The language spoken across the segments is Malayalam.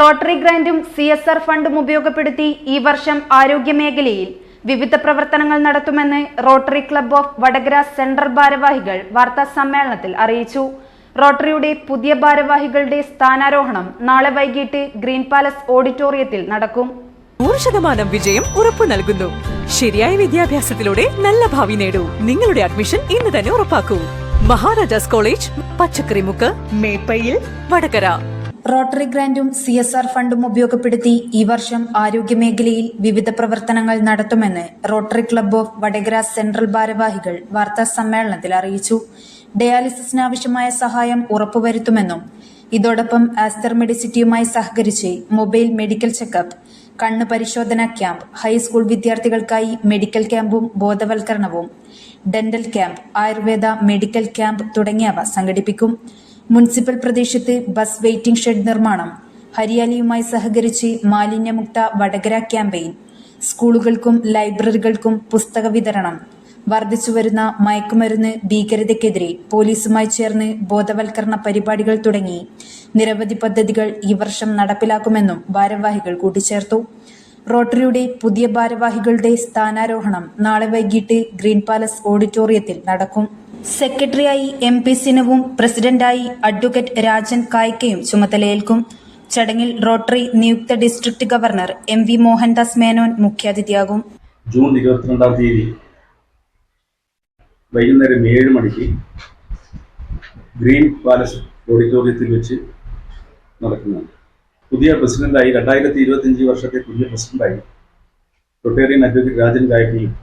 റോട്ടറി ഗ്രാന്റും സി എസ് ആർ ഫണ്ടും ഉപയോഗപ്പെടുത്തി ഈ വർഷം ആരോഗ്യമേഖലയിൽ വിവിധ പ്രവർത്തനങ്ങൾ നടത്തുമെന്ന് Rotary Club of Vadakara central ഭാരവാഹികൾ വാർത്താ സമ്മേളനത്തിൽ അറിയിച്ചു. റോട്ടറിയുടെ പുതിയ ഭാരവാഹികളുടെ സ്ഥാനാരോഹണം നാളെ വൈകിട്ട് ഗ്രീൻ പാലസ് ഓഡിറ്റോറിയത്തിൽ നടക്കും. നൂറ് ശതമാനം വിജയം ഉറപ്പു നൽകുന്നു. ശരിയായ വിദ്യാഭ്യാസത്തിലൂടെ നല്ല ഭാവി നേടൂ. നിങ്ങളുടെ അഡ്മിഷൻ ഇന്ന് തന്നെ ഉറപ്പാക്കൂ. മഹാരാജാസ് കോളേജ് പച്ചക്കറിമുക്ക് മേപ്പയിൽ വടകര. റോട്ടറി ഗ്രാന്റും സി എസ് ആർ ഫണ്ടും ഉപയോഗപ്പെടുത്തി ഈ വർഷം ആരോഗ്യമേഖലയിൽ വിവിധ പ്രവർത്തനങ്ങൾ നടത്തുമെന്ന് Rotary Club of Vadakara central ഭാരവാഹികൾ വാർത്താ സമ്മേളനത്തിൽ അറിയിച്ചു. ഡയാലിസിസിനാവശ്യമായ സഹായം ഉറപ്പുവരുത്തുമെന്നും ഇതോടൊപ്പം ആസ്റ്റർ മെഡിസിറ്റിയുമായി സഹകരിച്ച് മൊബൈൽ മെഡിക്കൽ ചെക്കപ്പ് കണ്ണ് പരിശോധന ക്യാമ്പ് ഹൈസ്കൂൾ വിദ്യാർത്ഥികൾക്കായി മെഡിക്കൽ ക്യാമ്പും ബോധവൽക്കരണവും dental camp ayurveda medical camp തുടങ്ങിയവ സംഘടിപ്പിക്കും. മുനിസിപ്പൽ പ്രദേശത്ത് ബസ് വെയിറ്റിംഗ് ഷെഡ് നിർമ്മാണം. ഹരിയാലിയുമായി സഹകരിച്ച് മാലിന്യമുക്ത വടകര ക്യാമ്പയിൻ. സ്കൂളുകൾക്കും ലൈബ്രറികൾക്കും പുസ്തക വിതരണം. വർദ്ധിച്ചുവരുന്ന മയക്കുമരുന്ന് ഭീകരതയ്ക്കെതിരെ പോലീസുമായി ചേർന്ന് ബോധവൽക്കരണ പരിപാടികൾ തുടങ്ങി. നിരവധി പദ്ധതികൾ ഈ വർഷം നടപ്പിലാക്കുമെന്നും ഭാരവാഹികൾ കൂട്ടിച്ചേർത്തു. റോട്ടറിയുടെ പുതിയ ഭാരവാഹികളുടെ സ്ഥാനാരോഹണം നാളെ വൈകിട്ട് ഗ്രീൻ പാലസ് ഓഡിറ്റോറിയത്തിൽ നടക്കും. സെക്രട്ടറിയായി എം പി സിനുവും പ്രസിഡന്റായി അഡ്വക്കേറ്റ് രാജൻ കായ്ക്കയും ചുമതലയേൽക്കും. ചടങ്ങിൽ റോട്ടറി നിയുക്ത district governor M V Mohandas Menon മുഖ്യാതിഥിയാകും. ജൂൺ ഇരുപത്തിരണ്ടാം തീയതി വൈകുന്നേരം ഏഴ് മണിക്ക് ഗ്രീൻ പാലസ് ഓഡിറ്റോറിയത്തിൽ വെച്ച് നടക്കുന്നതാണ്. പുതിയ പ്രസിഡന്റായി രണ്ടായിരത്തി ഇരുപത്തിയഞ്ച് വർഷത്തെ പുതിയ പ്രസിഡന്റായി റൊട്ടേറിയൻ അഡ്വക്കേറ്റ് രാജൻ ഗായത്രിയും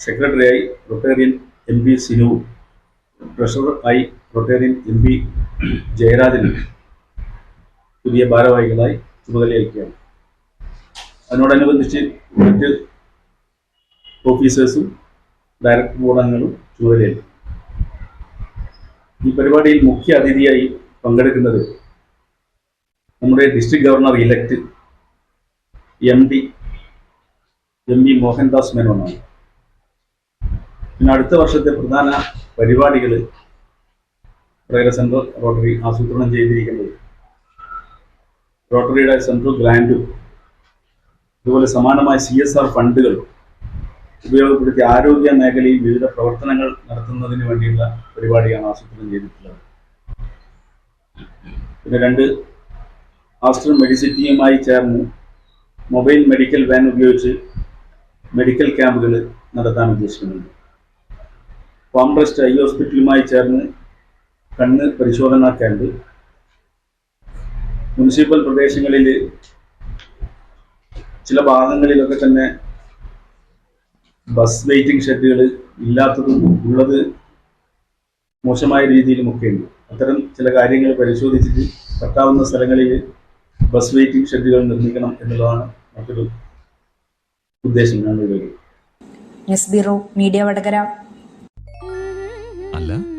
സെക്രട്ടറിയായി Rotarian M P സിനുവും treasurer I Rotarian M P ജയരാജനും പുതിയ ഭാരവാഹികളായി ചുമതലയേൽക്കുകയാണ്. അതിനോടനുബന്ധിച്ച് മറ്റ് ഓഫീസേഴ്സും ഡയറക്ടർ ബോർഡ് അംഗങ്ങളും ചുമതലയേൽക്കും. ഈ പരിപാടിയിൽ മുഖ്യ അതിഥിയായി പങ്കെടുക്കുന്നത് നമ്മുടെ district governor elect M D M V Mohandas മേനോനാണ് പിന്നെ അടുത്ത വർഷത്തെ പ്രധാന പരിപാടികൾ പ്രേര സെൻട്രൽ റോട്ടറി ആസൂത്രണം ചെയ്തിരിക്കുന്നത്. റോട്ടറിയുടെ സെൻട്രൽ ഗ്രാൻഡും അതുപോലെ സമാനമായ സി എസ് ആർ ഫണ്ടുകൾ ഉപയോഗപ്പെടുത്തി ആരോഗ്യ മേഖലയിൽ വിവിധ പ്രവർത്തനങ്ങൾ നടത്തുന്നതിന് വേണ്ടിയുള്ള പരിപാടിയാണ് ആസൂത്രണം ചെയ്തിട്ടുള്ളത്. പിന്നെ രണ്ട് ആസ്റ്റർ മെഡിസിറ്റിയുമായി ചേർന്ന് മൊബൈൽ മെഡിക്കൽ വാൻ ഉപയോഗിച്ച് മെഡിക്കൽ ക്യാമ്പുകൾ നടത്താൻ ഉദ്ദേശിക്കുന്നുണ്ട്. കോംട്രസ്റ്റ് ഐ ഹോസ്പിറ്റലുമായി ചേർന്ന് കണ്ണ് പരിശോധനാ ക്യാമ്പ് മുനിസിപ്പൽ പ്രദേശങ്ങളിൽ ചില ഭാഗങ്ങളിലൊക്കെ തന്നെ ബസ് വെയിറ്റിംഗ് ഷെഡുകൾ ഇല്ലാത്തതും ഉള്ളത് മോശമായ രീതിയിലുമൊക്കെ ഉണ്ട് അത്തരം ചില കാര്യങ്ങൾ പരിശോധിച്ചിട്ട് പറ്റാവുന്ന സ്ഥലങ്ങളിൽ ബസ് വെയിറ്റിംഗ് ഷെഡുകൾ നിർമ്മിക്കണം എന്നുള്ളതാണ് മറ്റൊരു ഉദ്ദേശം ഞാൻ ന്യൂസ് ബ്യൂറോ മീഡിയ വടകര.